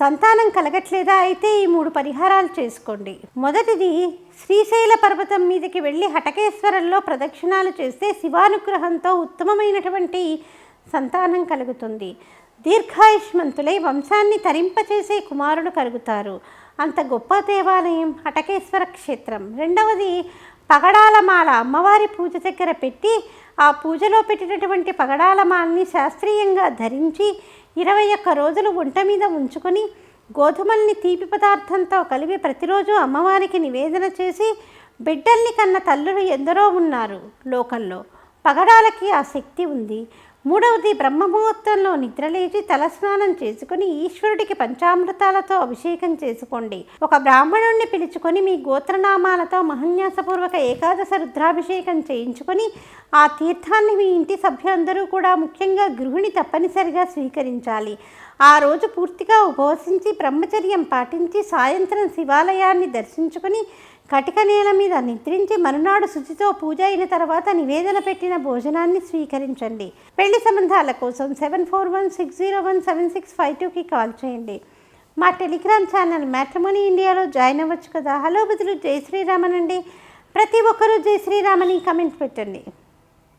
సంతానం కలగట్లేదా అయితే ఈ మూడు పరిహారాలు చేసుకోండి. మొదటిది శ్రీశైల పర్వతం మీదకి వెళ్ళి హటకేశ్వరంలో ప్రదక్షిణాలు చేస్తే శివానుగ్రహంతో ఉత్తమమైనటువంటి సంతానం కలుగుతుంది. దీర్ఘాయుష్మంతులై వంశాన్ని తరింపచేసే కుమారుడు కలుగుతారు. అంత గొప్ప దేవాలయం హటకేశ్వర క్షేత్రం. రెండవది పగడాల మాల అమ్మవారి పూజ దగ్గర పెట్టి ఆ పూజలో పెట్టినటువంటి పగడాల మాలని శాస్త్రీయంగా ధరించి ఇరవై ఒక్క రోజులు ఒంట మీద ఉంచుకొని గోధుమల్ని తీపి పదార్థంతో కలిపి ప్రతిరోజు అమ్మవారికి నివేదన చేసి బిడ్డల్ని కన్న తల్లులు ఎందరో ఉన్నారు లోకంలో పగడాలకి ఆ శక్తి ఉంది. మూడవది బ్రహ్మముహూర్తంలో నిద్రలేచి తలస్నానం చేసుకుని ఈశ్వరుడికి పంచామృతాలతో అభిషేకం చేసుకోండి. ఒక బ్రాహ్మణుణ్ణి పిలుచుకొని మీ గోత్రనామాలతో మహన్యాసపూర్వక ఏకాదశ రుద్రాభిషేకం చేయించుకొని ఆ తీర్థాన్ని మీ ఇంటి సభ్యులందరూ కూడా ముఖ్యంగా గృహిణి తప్పనిసరిగా స్వీకరించాలి. ఆ రోజు పూర్తిగా ఉపవసించి బ్రహ్మచర్యం పాటించి సాయంత్రం శివాలయాన్ని దర్శించుకొని కటిక నేల మీద నిద్రించి మరునాడు శుచితో పూజ అయిన తర్వాత నివేదన పెట్టిన భోజనాన్ని స్వీకరించండి. పెళ్ళి సంబంధాల కోసం seven four one six zero one seven six five టూకి కాల్ చేయండి. మా టెలిగ్రామ్ ఛానల్ మ్యాట్రిమోనీ ఇండియాలో జాయిన్ అవ్వచ్చు కదా. హలో బదులు జై శ్రీరామన్ అండి ప్రతి ఒక్కరూ జై శ్రీరామని కమెంట్ పెట్టండి.